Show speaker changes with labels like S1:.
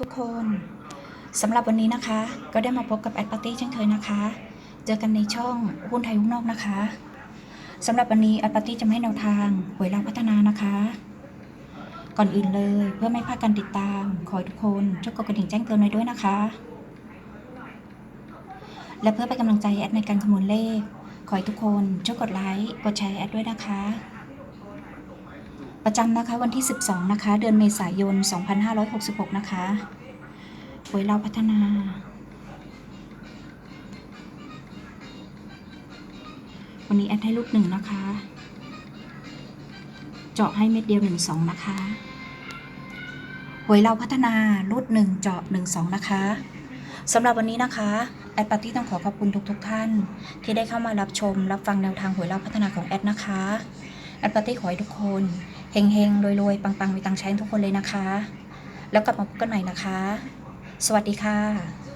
S1: ทุกคนสำหรับวันนี้นะคะ ก็ได้มาพบกับแอดปาร์ตี้เช่นเคยนะคะ เจอกันในช่องหุ้นไทยหุ้นนอกนะคะสำหรับวันนี้แอดปาร์ตี้จะให้แนวทางหวยเราพัฒนานะคะ ก่อนอื่นเลยเพื่อไม่พลาดการติดตาม ขอให้ทุกคนช่วยกดกระดิ่งแจ้งเตือนไว้ด้วยนะคะ และเพื่อเป็นกำลังใจแอดในการคำนวณเลข ขอให้ทุกคนช่วยกดไลค์กดแชร์แอดด้วยนะคะ ประจำนะคะวันที่ 12 นะคะ เดือนเมษายน 2566 นะคะหวยเราพัฒนาวันนี้แอดให้ลูกหนึ่งนะคะ เจาะให้เม็ดเดียว1 2นะคะหวยเราพัฒนารูดหนึ่งเจาะ1 2นะคะสำหรับวันนี้นะคะ แอดปาร์ตี้ต้องขอขอบคุณทุกๆทท่าน ที่ได้เข้ามารับชมรับฟังแนวทางหวยเราพัฒนาของแอดนะคะ แอดปาร์ตี้ขอให้ทุกคน เฮงๆรวยๆ ปังๆ มีตังใช้ทุกคนเลยนะคะ แล้วกลับมาพบกันใหม่นะคะ สวัสดีค่ะ